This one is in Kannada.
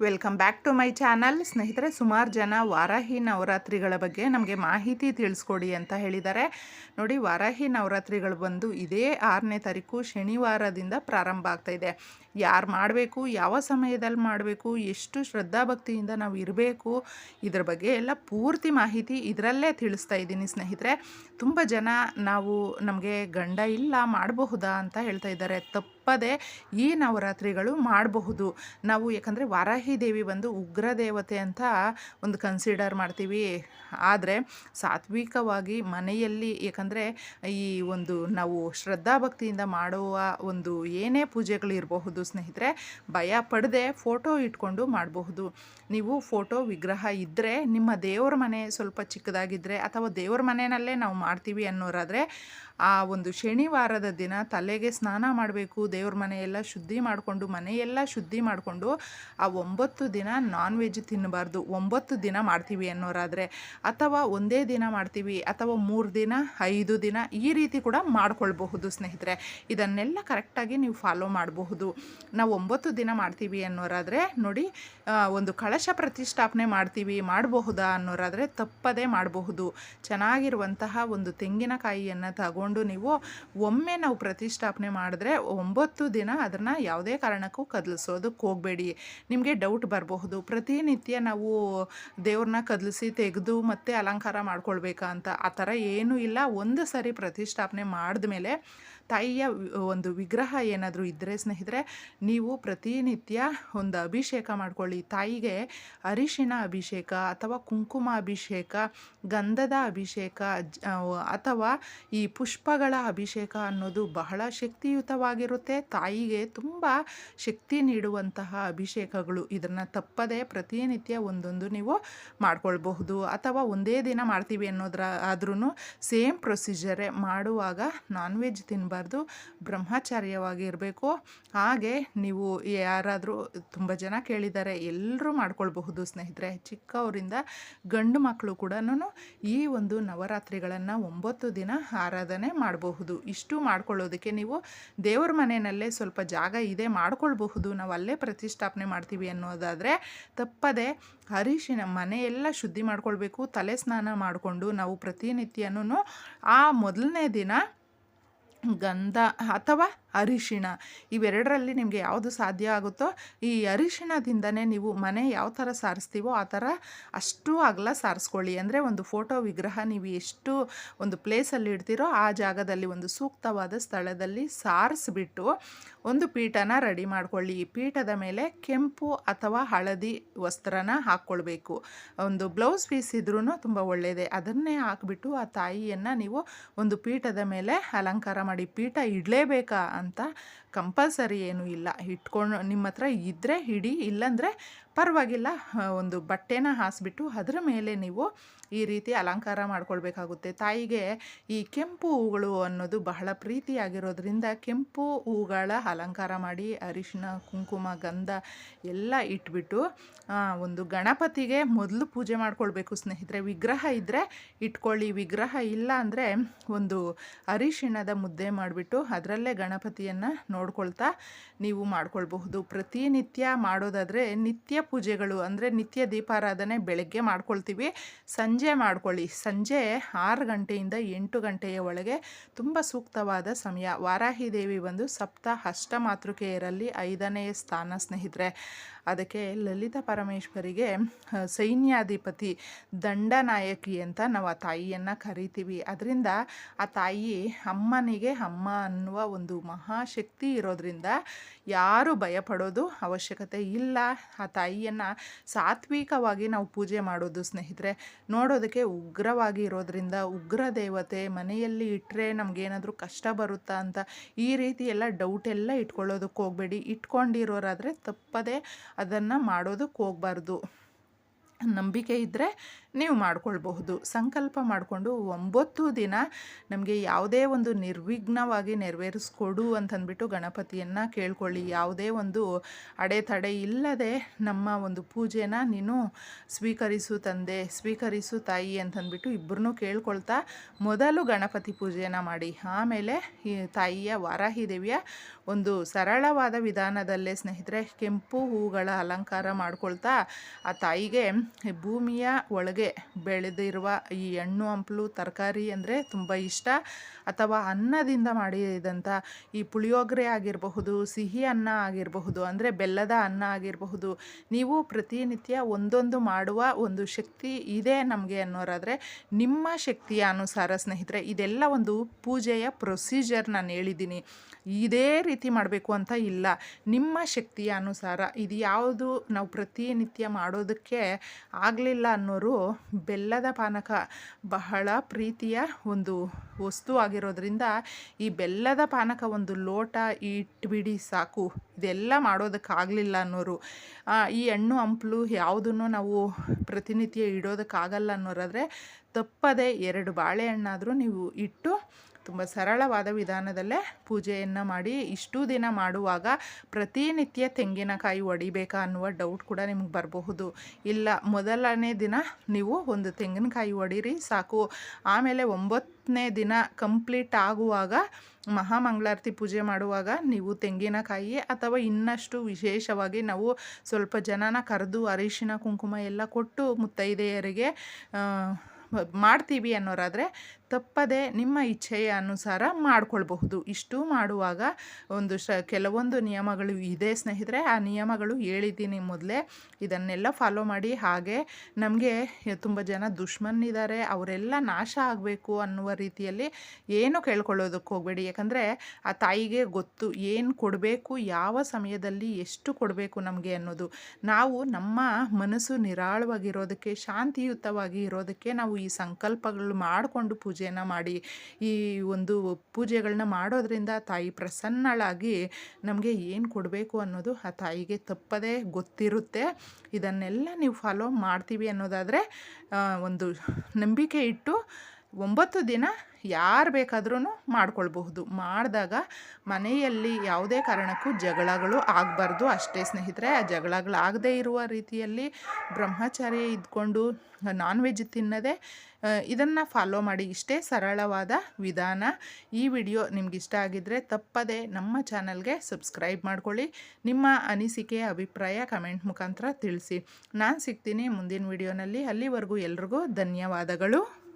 Welcome back to my channel. ಸ್ನೇಹಿತರೆ, ಸುಮಾರು ಜನ ವಾರಾಹಿ ನವರಾತ್ರಿಗಳ ಬಗ್ಗೆ ನಮಗೆ ಮಾಹಿತಿ ತಿಳಿಸ್ಕೊಡಿ ಅಂತ ಹೇಳಿದ್ದಾರೆ. ನೋಡಿ, ವಾರಾಹಿ ನವರಾತ್ರಿಗಳು ಬಂದು ಇದೇ ಆರನೇ ತಾರೀಕು ಶನಿವಾರದಿಂದ ಪ್ರಾರಂಭ ಆಗ್ತಾಯಿದೆ ಯಾರು ಮಾಡಬೇಕು, ಯಾವ ಸಮಯದಲ್ಲಿ ಮಾಡಬೇಕು, ಎಷ್ಟು ಶ್ರದ್ಧಾಭಕ್ತಿಯಿಂದ ನಾವು ಇರಬೇಕು, ಇದ್ರ ಬಗ್ಗೆ ಎಲ್ಲ ಪೂರ್ತಿ ಮಾಹಿತಿ ಇದರಲ್ಲೇ ತಿಳಿಸ್ತಾ ಇದ್ದೀನಿ ಸ್ನೇಹಿತರೆ. ತುಂಬ ಜನ ನಾವು ನಮಗೆ ಗಂಡ ಇಲ್ಲ ಮಾಡಬಹುದಾ ಅಂತ ಹೇಳ್ತಾ ಇದ್ದಾರೆ. ತಪ್ಪದೆ ಈ ನವರಾತ್ರಿಗಳು ಮಾಡಬಹುದು. ನಾವು ಯಾಕಂದರೆ ವಾರಾಹಿ ದೇವಿ ಬಂದು ಉಗ್ರ ದೇವತೆ ಅಂತ ಒಂದು ಕನ್ಸಿಡರ್ ಮಾಡ್ತೀವಿ. ಆದರೆ ಸಾತ್ವಿಕವಾಗಿ ಮನೆಯಲ್ಲಿ ಯಾಕಂದರೆ ಈ ಒಂದು ನಾವು ಶ್ರದ್ಧಾಭಕ್ತಿಯಿಂದ ಮಾಡುವ ಒಂದು ಏನೇ ಪೂಜೆಗಳಿರಬಹುದು ಸ್ನೇಹಿತರೆ, ಭಯ ಪಡದೆ ಫೋಟೋ ಇಟ್ಕೊಂಡು ಮಾಡಬಹುದು. ನೀವು ಫೋಟೋ ವಿಗ್ರಹ ಇದ್ದರೆ ನಿಮ್ಮ ದೇವರ ಮನೆ ಸ್ವಲ್ಪ ಚಿಕ್ಕದಾಗಿದ್ದರೆ ಅಥವಾ ದೇವ್ರ ಮನೆಯಲ್ಲೇ ನಾವು ಮಾಡ್ತೀವಿ ಅನ್ನೋರಾದರೆ ಆ ಒಂದು ಶನಿವಾರದ ದಿನ ತಲೆಗೆ ಸ್ನಾನ ಮಾಡಬೇಕು, ದೇವ್ರ ಮನೆಯೆಲ್ಲ ಶುದ್ಧಿ ಮಾಡಿಕೊಂಡು, ಮನೆಯೆಲ್ಲ ಶುದ್ಧಿ ಮಾಡಿಕೊಂಡು ಆ ಒಂಬತ್ತು ದಿನ ನಾನ್ ವೆಜ್ ತಿನ್ನಬಾರ್ದು. ಒಂಬತ್ತು ದಿನ ಮಾಡ್ತೀವಿ ಅನ್ನೋರಾದರೆ, ಅಥವಾ ಒಂದೇ ದಿನ ಮಾಡ್ತೀವಿ, ಅಥವಾ ಮೂರು ದಿನ, ಐದು ದಿನ, ಈ ರೀತಿ ಕೂಡ ಮಾಡ್ಕೊಳ್ಬಹುದು ಸ್ನೇಹಿತರೆ. ಇದನ್ನೆಲ್ಲ ಕರೆಕ್ಟಾಗಿ ನೀವು ಫಾಲೋ ಮಾಡಬಹುದು. ನಾವು ಒಂಬತ್ತು ದಿನ ಮಾಡ್ತೀವಿ ಅನ್ನೋರಾದರೆ, ನೋಡಿ ಒಂದು ಕಳಶ ಪ್ರತಿಷ್ಠಾಪನೆ ಮಾಡ್ತೀವಿ, ಮಾಡಬಹುದಾ ಅನ್ನೋರಾದರೆ ತಪ್ಪದೇ ಮಾಡಬಹುದು. ಚೆನ್ನಾಗಿರುವಂತಹ ಒಂದು ತೆಂಗಿನಕಾಯಿಯನ್ನು ತಗೊಂಡು ನೀವು ಒಮ್ಮೆ ನಾವು ಪ್ರತಿಷ್ಠಾಪನೆ ಮಾಡಿದ್ರೆ ಒಂಬತ್ತು ದಿನ ಅದನ್ನು ಯಾವುದೇ ಕಾರಣಕ್ಕೂ ಕದಲಿಸೋದಕ್ಕೆ ಹೋಗಬೇಡಿ. ನಿಮಗೆ ಡೌಟ್ ಬರಬಹುದು. ಪ್ರತಿನಿತ್ಯ ನಾವು ದೇವ್ರನ್ನ ಕದಲಿಸಿ ತೆಗೆದು ಮತ್ತೆ ಅಲಂಕಾರ ಮಾಡ್ಕೊಳ್ಬೇಕಾ ಅಂತ ಆ ಥರ ಏನೂ ಇಲ್ಲ. ಒಂದು ಸರಿ ಪ್ರತಿಷ್ಠಾಪನೆ ಮಾಡಿದ ಮೇಲೆ ತಾಯಿಯ ಒಂದು ವಿಗ್ರಹ ಏನಾದರೂ ಇದ್ದರೆ ಸ್ನೇಹಿತರೆ, ನೀವು ಪ್ರತಿನಿತ್ಯ ಒಂದು ಅಭಿಷೇಕ ಮಾಡ್ಕೊಳ್ಳಿ. ತಾಯಿಗೆ ಅರಿಶಿಣ ಅಭಿಷೇಕ ಅಥವಾ ಕುಂಕುಮ ಅಭಿಷೇಕ, ಗಂಧದ ಅಭಿಷೇಕ ಅಥವಾ ಈ ಪುಷ್ಪಗಳ ಅಭಿಷೇಕ ಅನ್ನೋದು ಬಹಳ ಶಕ್ತಿಯುತವಾಗಿರುತ್ತೆ. ತಾಯಿಗೆ ತುಂಬ ಶಕ್ತಿ ನೀಡುವಂತಹ ಅಭಿಷೇಕಗಳು. ಇದನ್ನು ತಪ್ಪದೆ ಪ್ರತಿನಿತ್ಯ ಒಂದೊಂದು ನೀವು ಮಾಡ್ಕೊಳ್ಬಹುದು. ಅಥವಾ ಒಂದೇ ದಿನ ಮಾಡ್ತೀವಿ ಅನ್ನೋದ್ರ ಆದ್ರೂ ಸೇಮ್ ಪ್ರೊಸೀಜರೇ. ಮಾಡುವಾಗ ನಾನ್ ವೆಜ್ ತಿನ್ನಬಾರ್ದು ಬ್ರಹ್ಮಚಾರ್ಯವಾಗಿರಬೇಕು. ಹಾಗೆ ನೀವು ಯಾರಾದರೂ ತುಂಬ ಜನ ಕೇಳಿದ್ದಾರೆ ಎಲ್ಲರೂ ಮಾಡ್ಕೊಳ್ಬಹುದು ಸ್ನೇಹಿತರೆ. ಚಿಕ್ಕವರಿಂದ ಗಂಡು ಮಕ್ಕಳು ಕೂಡ ಈ ಒಂದು ನವರಾತ್ರಿಗಳನ್ನು ಒಂಬತ್ತು ದಿನ ಆರಾಧನೆ ಮಾಡಬಹುದು. ಇಷ್ಟು ಮಾಡ್ಕೊಳ್ಳೋದಕ್ಕೆ ನೀವು ದೇವ್ರ ಮನೆಯಲ್ಲೇ ಸ್ವಲ್ಪ ಜಾಗ ಇದೆ ಮಾಡ್ಕೊಳ್ಬಹುದು. ನಾವು ಅಲ್ಲೇ ಪ್ರತಿಷ್ಠಾಪನೆ ಮಾಡ್ತೀವಿ ಅನ್ನೋದಾದರೆ ತಪ್ಪದೆ ಅರಿಶಿನ ಮನೆಯೆಲ್ಲ ಶುದ್ಧಿ ಮಾಡ್ಕೊಳ್ಬೇಕು, ತಲೆ ಸ್ನಾನ ಮಾಡಿಕೊಂಡು ನಾವು ಪ್ರತಿನಿತ್ಯನೂ ಆ ಮೊದಲನೇ ದಿನ ಗಂಧ ಅಥವಾ ಅರಿಶಿಣ ಇವೆರಡರಲ್ಲಿ ನಿಮಗೆ ಯಾವುದು ಸಾಧ್ಯ ಆಗುತ್ತೋ ಈ ಅರಿಶಿಣದಿಂದನೇ ನೀವು ಮನೆ ಯಾವ ಥರ ಸಾರಿಸ್ತೀವೋ ಆ ಥರ ಅಷ್ಟು ಅಗಲ ಸಾರಿಸ್ಕೊಳ್ಳಿ. ಅಂದರೆ ಒಂದು ಫೋಟೋ ವಿಗ್ರಹ ನೀವು ಎಷ್ಟು ಒಂದು ಪ್ಲೇಸಲ್ಲಿ ಇಡ್ತೀರೋ ಆ ಜಾಗದಲ್ಲಿ ಒಂದು ಸೂಕ್ತವಾದ ಸ್ಥಳದಲ್ಲಿ ಸಾರಿಸ್ಬಿಟ್ಟು ಒಂದು ಪೀಠನ ರೆಡಿ ಮಾಡ್ಕೊಳ್ಳಿ. ಪೀಠದ ಮೇಲೆ ಕೆಂಪು ಅಥವಾ ಹಳದಿ ವಸ್ತ್ರನ ಹಾಕ್ಕೊಳ್ಬೇಕು. ಒಂದು ಬ್ಲೌಸ್ ಪೀಸ್ ಇದ್ರೂ ತುಂಬ ಒಳ್ಳೆಯದೇ ಅದನ್ನೇ ಹಾಕ್ಬಿಟ್ಟು ಆ ತಾಯಿಯನ್ನು ನೀವು ಒಂದು ಪೀಠದ ಮೇಲೆ ಅಲಂಕಾರ ಮಾಡಿ. ಪೀಠ ಇಡಲೇಬೇಕಾ ಅಂತ ಕಂಪಲ್ಸರಿ ಏನೂ ಇಲ್ಲ. ಇಟ್ಕೊಂಡು ನಿಮ್ಮ ಹತ್ರ ಇದ್ದರೆ ಹಿಡಿ, ಇಲ್ಲಾಂದರೆ ಪರವಾಗಿಲ್ಲ. ಒಂದು ಬಟ್ಟೆನ ಹಾಸಿಬಿಟ್ಟು ಅದರ ಮೇಲೆ ನೀವು ಈ ರೀತಿ ಅಲಂಕಾರ ಮಾಡ್ಕೊಳ್ಬೇಕಾಗುತ್ತೆ. ತಾಯಿಗೆ ಈ ಕೆಂಪು ಹೂಗಳು ಅನ್ನೋದು ಬಹಳ ಪ್ರೀತಿಯಾಗಿರೋದ್ರಿಂದ ಕೆಂಪು ಹೂಗಳ ಅಲಂಕಾರ ಮಾಡಿ ಅರಿಶಿನ ಕುಂಕುಮ, ಗಂಧ ಎಲ್ಲ ಇಟ್ಬಿಟ್ಟು ಒಂದು ಗಣಪತಿಗೆ ಮೊದಲು ಪೂಜೆ ಮಾಡ್ಕೊಳ್ಬೇಕು ಸ್ನೇಹಿತರೆ. ವಿಗ್ರಹ ಇದ್ದರೆ ಇಟ್ಕೊಳ್ಳಿ. ವಿಗ್ರಹ ಇಲ್ಲ ಅಂದರೆ ಒಂದು ಅರಿಶಿಣದ ಮುದ್ದೆ ಮಾಡಿಬಿಟ್ಟು ಅದರಲ್ಲೇ ಗಣಪತಿಯನ್ನು ನೋಡ್ಕೊಳ್ತಾ ನೀವು ಮಾಡ್ಕೊಳ್ಬಹುದು. ಪ್ರತಿನಿತ್ಯ ಮಾಡೋದಾದರೆ ನಿತ್ಯ ಪೂಜೆಗಳು ಅಂದರೆ ನಿತ್ಯ ದೀಪಾರಾಧನೆ ಬೆಳಗ್ಗೆ ಮಾಡ್ಕೊಳ್ತೀವಿ. ಸಂಜೆ ಮಾಡ್ಕೊಳ್ಳಿ. ಸಂಜೆ ಆರು ಗಂಟೆಯಿಂದ ಎಂಟು ಗಂಟೆಯ ಒಳಗೆ ತುಂಬ ಸೂಕ್ತವಾದ ಸಮಯ. ವಾರಾಹಿ ದೇವಿ ಬಂದು ಸಪ್ತ ಅಷ್ಟ ಮಾತೃಕೆಯರಲ್ಲಿ ಐದನೇ ಸ್ಥಾನ ಸ್ನೇಹಿತರೆ. ಅದಕ್ಕೆ ಲಲಿತಾ ಪರಮೇಶ್ವರಿಗೆ ಸೈನ್ಯಾಧಿಪತಿ ದಂಡನಾಯಕಿ ಅಂತ ನಾವು ಆ ತಾಯಿಯನ್ನು ಕರಿತೀವಿ. ಅದರಿಂದ ಆ ತಾಯಿ ಅಮ್ಮನಿಗೆ ಅಮ್ಮ ಅನ್ನುವ ಒಂದು ಮಹಾಶಕ್ತಿ ಇರೋದ್ರಿಂದ ಯಾರು ಭಯಪಡೋದು ಅವಶ್ಯಕತೆ ಇಲ್ಲ. ಆ ತಾಯಿಯನ್ನು ಸಾತ್ವಿಕವಾಗಿ ನಾವು ಪೂಜೆ ಮಾಡೋದು ಸ್ನೇಹಿತರೆ, ನೋಡೋದಕ್ಕೆ ಉಗ್ರವಾಗಿ ಇರೋದ್ರಿಂದ ಉಗ್ರ ದೇವತೆ ಮನೆಯಲ್ಲಿ ಇಟ್ಟರೆ ನಮಗೇನಾದರೂ ಕಷ್ಟ ಬರುತ್ತಾ ಅಂತ ಈ ರೀತಿ ಎಲ್ಲ ಡೌಟ್ ಎಲ್ಲ ಇಟ್ಕೊಳ್ಳೋದಕ್ಕೆ ಹೋಗಬೇಡಿ. ಇಟ್ಕೊಂಡಿರೋರಾದರೆ ತಪ್ಪದೆ ಅದನ್ನು ಮಾಡೋದಕ್ಕೆ ಹೋಗ್ಬಾರ್ದು. ನಂಬಿಕೆ ಇದ್ದರೆ ನೀವು ಮಾಡ್ಕೊಳ್ಬಹುದು. ಸಂಕಲ್ಪ ಮಾಡಿಕೊಂಡು ಒಂಬತ್ತು ದಿನ ನಮಗೆ ಯಾವುದೇ ಒಂದು ನಿರ್ವಿಘ್ನವಾಗಿ ನೆರವೇರಿಸ್ಕೊಡು ಅಂತಂದ್ಬಿಟ್ಟು ಗಣಪತಿಯನ್ನು ಕೇಳ್ಕೊಳ್ಳಿ. ಯಾವುದೇ ಒಂದು ಅಡೆತಡೆ ಇಲ್ಲದೆ ನಮ್ಮ ಒಂದು ಪೂಜೆನ ನೀನು ಸ್ವೀಕರಿಸು ತಂದೆ, ಸ್ವೀಕರಿಸು ತಾಯಿ ಅಂತಂದ್ಬಿಟ್ಟು ಇಬ್ಬರನ್ನೂ ಕೇಳ್ಕೊಳ್ತಾ ಮೊದಲು ಗಣಪತಿ ಪೂಜೆನ ಮಾಡಿ. ಆಮೇಲೆ ತಾಯಿಯ ವಾರಾಹಿ ದೇವಿಯ ಒಂದು ಸರಳವಾದ ವಿಧಾನದಲ್ಲೇ ಸ್ನೇಹಿತರೆ ಕೆಂಪು ಹೂಗಳ ಅಲಂಕಾರ ಮಾಡ್ಕೊಳ್ತಾ ಆ ತಾಯಿಗೆ ಭೂಮಿಯ ಒಳಗೆ ಬೆಳೆದಿರುವ ಈ ಹಣ್ಣು, ಹಂಪಲು, ತರಕಾರಿ ಅಂದರೆ ತುಂಬ ಇಷ್ಟ. ಅಥವಾ ಅನ್ನದಿಂದ ಮಾಡಿದಂಥ ಈ ಪುಳಿಯೋಗರೆ ಆಗಿರಬಹುದು, ಸಿಹಿ ಅನ್ನ ಆಗಿರಬಹುದು, ಅಂದರೆ ಬೆಲ್ಲದ ಅನ್ನ ಆಗಿರಬಹುದು, ನೀವು ಪ್ರತಿನಿತ್ಯ ಒಂದೊಂದು ಮಾಡುವ ಒಂದು ಶಕ್ತಿ ಇದೆ ನಮಗೆ ಅನ್ನೋರಾದರೆ ನಿಮ್ಮ ಶಕ್ತಿಯ ಅನುಸಾರ ಸ್ನೇಹಿತರೆ, ಇದೆಲ್ಲ ಒಂದು ಪೂಜೆಯ ಪ್ರೊಸೀಜರ್ ನಾನು ಹೇಳಿದ್ದೀನಿ. ಇದೇ ರೀತಿ ಮಾಡಬೇಕು ಅಂತ ಇಲ್ಲ. ನಿಮ್ಮ ಶಕ್ತಿಯ ಅನುಸಾರ ಇದು ಯಾವುದು ನಾವು ಪ್ರತಿನಿತ್ಯ ಮಾಡೋದಕ್ಕೆ ಆಗಲಿಲ್ಲ ಅನ್ನೋರು ಬೆಲ್ಲದ ಪಾನಕ ಬಹಳ ಪ್ರೀತಿಯ ಒಂದು ವಸ್ತು ಆಗಿರೋದ್ರಿಂದ ಈ ಬೆಲ್ಲದ ಪಾನಕ ಒಂದು ಲೋಟ ಇಟ್ಬಿಡಿ ಸಾಕು. ಇದೆಲ್ಲ ಮಾಡೋದಕ್ಕಾಗಲಿಲ್ಲ ಅನ್ನೋರು. ಈ ಹಣ್ಣು ಹಂಪಲು ಯಾವುದನ್ನು ನಾವು ಪ್ರತಿನಿತ್ಯ ಇಡೋದಕ್ಕಾಗಲ್ಲ ಅನ್ನೋರಾದರೆ ತಪ್ಪದೆ ಎರಡು ಬಾಳೆಹಣ್ಣಾದರೂ ನೀವು ಇಟ್ಟು ತುಂಬ ಸರಳವಾದ ವಿಧಾನದಲ್ಲೇ ಪೂಜೆಯನ್ನು ಮಾಡಿ ಇಷ್ಟು ದಿನ ಮಾಡುವಾಗ ಪ್ರತಿನಿತ್ಯ ತೆಂಗಿನಕಾಯಿ ಒಡಿಬೇಕಾ ಅನ್ನುವ ಡೌಟ್ ಕೂಡ ನಿಮ್ಗೆ ಬರಬಹುದು. ಇಲ್ಲ, ಮೊದಲನೇ ದಿನ ನೀವು ಒಂದು ತೆಂಗಿನಕಾಯಿ ಒಡೀರಿ, ಸಾಕು. ಆಮೇಲೆ ಒಂಬತ್ತನೇ ದಿನ ಕಂಪ್ಲೀಟ್ ಆಗುವಾಗ ಮಹಾಮಂಗಳಾರತಿ ಪೂಜೆ ಮಾಡುವಾಗ ನೀವು ತೆಂಗಿನಕಾಯಿ ಅಥವಾ ಇನ್ನಷ್ಟು ವಿಶೇಷವಾಗಿ ನಾವು ಸ್ವಲ್ಪ ಜನನ ಕರೆದು ಅರಿಶಿನ, ಕುಂಕುಮ ಎಲ್ಲ ಕೊಟ್ಟು ಮುತ್ತೈದೆಯರಿಗೆ ಮಾಡ್ತೀವಿ ಅನ್ನೋರಾದರೆ ತಪ್ಪದೆ ನಿಮ್ಮ ಇಚ್ಛೆಯ ಅನುಸಾರ ಮಾಡಿಕೊಳ್ಬಹುದು. ಇಷ್ಟು ಮಾಡುವಾಗ ಒಂದು ಶ, ಕೆಲವೊಂದು ನಿಯಮಗಳು ಇದೆ ಸ್ನೇಹಿತರೆ. ಆ ನಿಯಮಗಳು ಹೇಳಿದ್ದೀನಿ ಮೊದಲೇ. ಇದನ್ನೆಲ್ಲ ಫಾಲೋ ಮಾಡಿ. ಹಾಗೆ ನಮಗೆ ತುಂಬ ಜನ ದುಶ್ಮನ್ನಿದ್ದಾರೆ. ಅವರೆಲ್ಲ ನಾಶ ಆಗಬೇಕು ಅನ್ನುವ ರೀತಿಯಲ್ಲಿ ಏನು ಕೇಳ್ಕೊಳ್ಳೋದಕ್ಕೆ ಹೋಗಬೇಡಿ. ಯಾಕಂದರೆ ಆ ತಾಯಿಗೆ ಗೊತ್ತು ಏನು ಕೊಡಬೇಕು, ಯಾವ ಸಮಯದಲ್ಲಿ ಎಷ್ಟು ಕೊಡಬೇಕು ನಮಗೆ ಅನ್ನೋದು. ನಾವು ನಮ್ಮ ಮನಸ್ಸು ನಿರಾಳವಾಗಿರೋದಕ್ಕೆ, ಶಾಂತಿಯುತವಾಗಿ ಇರೋದಕ್ಕೆ ನಾವು ಈ ಸಂಕಲ್ಪಗಳು ಮಾಡಿಕೊಂಡು ಪೂಜೆಯನ್ನು ಮಾಡಿ, ಈ ಒಂದು ಪೂಜೆಗಳನ್ನ ಮಾಡೋದ್ರಿಂದ ತಾಯಿ ಪ್ರಸನ್ನಳಾಗಿ ನಮಗೆ ಏನು ಕೊಡಬೇಕು ಅನ್ನೋದು ಆ ತಾಯಿಗೆ ತಪ್ಪದೇ ಗೊತ್ತಿರುತ್ತೆ. ಇದನ್ನೆಲ್ಲ ನೀವು ಫಾಲೋ ಮಾಡ್ತೀವಿ ಅನ್ನೋದಾದರೆ ಒಂದು ನಂಬಿಕೆ ಇಟ್ಟು ಒಂಬತ್ತು ದಿನ ಯಾರು ಬೇಕಾದ್ರೂ ಮಾಡ್ಕೊಳ್ಬಹುದು. ಮಾಡಿದಾಗ ಮನೆಯಲ್ಲಿ ಯಾವುದೇ ಕಾರಣಕ್ಕೂ ಜಗಳಗಳು ಆಗಬಾರ್ದು. ಅಷ್ಟೇ ಸ್ನೇಹಿತರೆ, ಆ ಜಗಳಗಳಾಗದೇ ಇರುವ ರೀತಿಯಲ್ಲಿ ಬ್ರಹ್ಮಚಾರ್ಯ ಇದ್ಕೊಂಡು ನಾನ್ ವೆಜ್ ತಿನ್ನದೆ ಇದನ್ನು ಫಾಲೋ ಮಾಡಿ ಇಷ್ಟೇ ಸರಳವಾದ ವಿಧಾನ. ಈ ವಿಡಿಯೋ ನಿಮ್ಗೆ ಇಷ್ಟ ಆಗಿದ್ದರೆ ತಪ್ಪದೆ ನಮ್ಮ ಚಾನಲ್ಗೆ ಸಬ್ಸ್ಕ್ರೈಬ್ ಮಾಡ್ಕೊಳ್ಳಿ. ನಿಮ್ಮ ಅನಿಸಿಕೆ, ಅಭಿಪ್ರಾಯ ಕಮೆಂಟ್ ಮುಖಾಂತರ ತಿಳಿಸಿ. ನಾನು ಸಿಗ್ತೀನಿ ಮುಂದಿನ ವಿಡಿಯೋನಲ್ಲಿ. ಅಲ್ಲಿವರೆಗೂ ಎಲ್ರಿಗೂ ಧನ್ಯವಾದಗಳು.